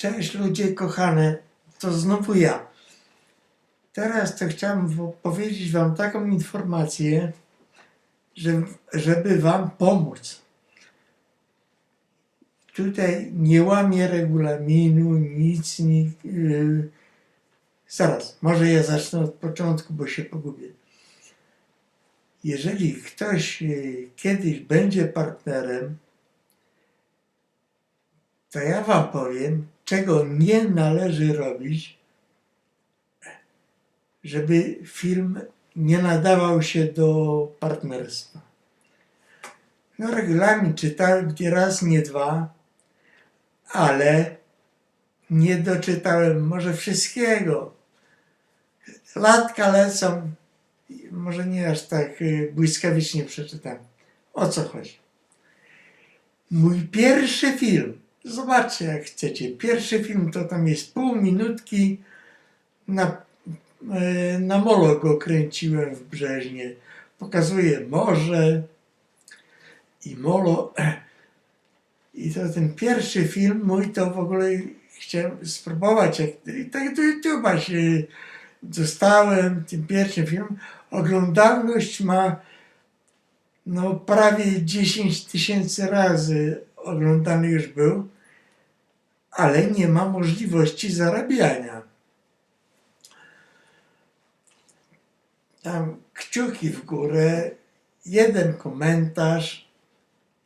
Cześć ludzie kochane, to znowu ja. Teraz to chciałem powiedzieć wam taką informację, że, żeby wam pomóc. Tutaj nie łamię regulaminu, nic, nie, yy, zaraz, może ja zacznę od początku, bo się pogubię. Jeżeli ktoś yy, kiedyś będzie partnerem, to ja wam powiem, czego nie należy robić, żeby film nie nadawał się do partnerstwa. No, regulamin czytałem nie raz, nie dwa, ale nie doczytałem może wszystkiego. Latka lecą, może nie aż tak y, błyskawicznie przeczytam. O co chodzi? Mój pierwszy film, zobaczcie jak chcecie, pierwszy film to tam jest pół minutki, na, e, na molo go kręciłem w Brzeźnie. Pokazuje morze i molo. I to ten pierwszy film mój to w ogóle chciałem spróbować, i tak do YouTube'a się dostałem, tym pierwszym film. Oglądalność ma no prawie 10 tysięcy razy oglądany już był, ale nie ma możliwości zarabiania. Tam kciuki w górę, jeden komentarz,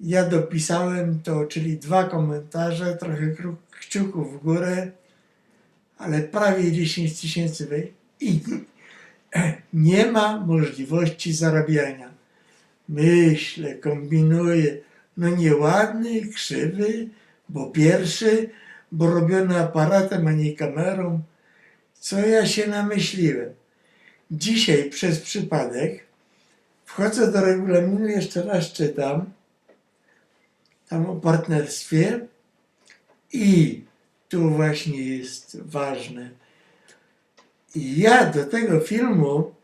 ja dopisałem to, czyli dwa komentarze, trochę kciuków w górę, ale prawie 10 tysięcy i nie ma możliwości zarabiania myślę, kombinuję. No nieładny, krzywy, bo pierwszy, bo robiony aparatem, a nie kamerą. Co ja się namyśliłem? Dzisiaj przez przypadek wchodzę do regulaminu, jeszcze raz czytam, tam o partnerstwie i tu właśnie jest ważne. Ja do tego filmu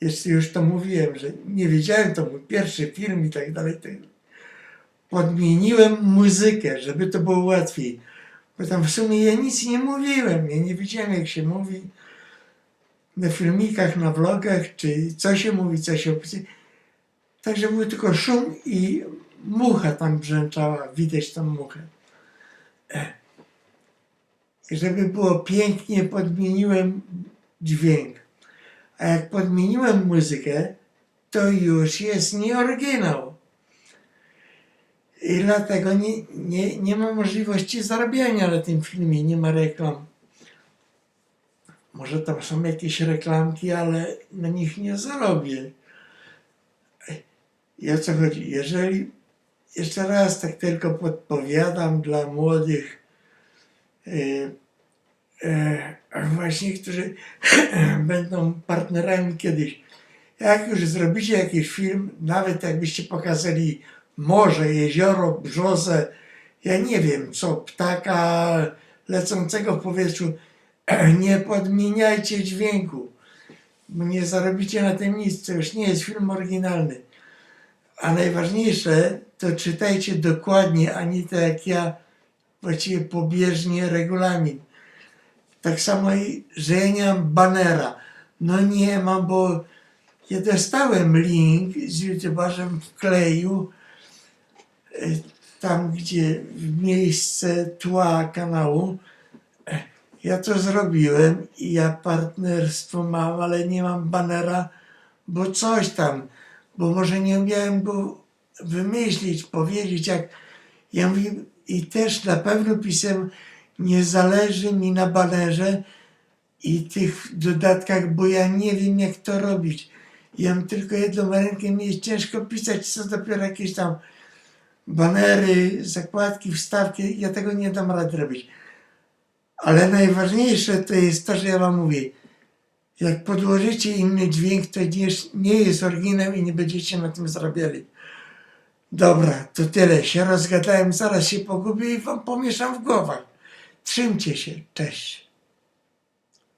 jeszcze już to mówiłem, że nie wiedziałem, to mój pierwszy film i tak dalej. tak dalej. Podmieniłem muzykę, żeby to było łatwiej. Bo tam w sumie ja nic nie mówiłem, ja nie wiedziałem jak się mówi na filmikach, na vlogach, czy co się mówi, co się opisuje. Także był tylko szum i mucha tam brzęczała, widać tam muchę. E. I żeby było pięknie, podmieniłem dźwięk. A jak podmieniłem muzykę, to już jest nie oryginał. I dlatego nie, nie, nie ma możliwości zarabiania na tym filmie, nie ma reklam. Może tam są jakieś reklamki, ale na nich nie zarobię. I o co chodzi? Jeżeli, jeszcze raz tak tylko podpowiadam dla młodych, yy, właśnie, którzy będą partnerami kiedyś. Jak już zrobicie jakiś film, nawet jakbyście pokazali morze, jezioro, brzozę, ja nie wiem co, ptaka lecącego w powietrzu, nie podmieniajcie dźwięku, nie zarobicie na tym nic, to już nie jest film oryginalny. A najważniejsze, to czytajcie dokładnie, a nie tak jak ja, właściwie pobieżnie regulamin. Tak samo, i, że nie mam banera. No nie mam, bo ja dostałem link z youtuberzem wkleił y, tam, gdzie w miejsce tła kanału. E, Ja to zrobiłem i ja partnerstwo mam, ale nie mam banera, bo coś tam, bo może nie umiałem go wymyślić, powiedzieć, jak ja mówię, i też na pewno pisem nie zależy mi na banerze i tych dodatkach, bo ja nie wiem jak to robić. Ja mam tylko jedną rękę, mi jest ciężko pisać, co dopiero jakieś tam banery, zakładki, wstawki, ja tego nie dam rady robić. Ale najważniejsze to jest to, że ja wam mówię, jak podłożycie inny dźwięk, to nie jest oryginał i nie będziecie na tym zarabiali. Dobra, to tyle. Się rozgadałem, zaraz się pogubię i wam pomieszam w głowach. Trzymcie się. Cześć.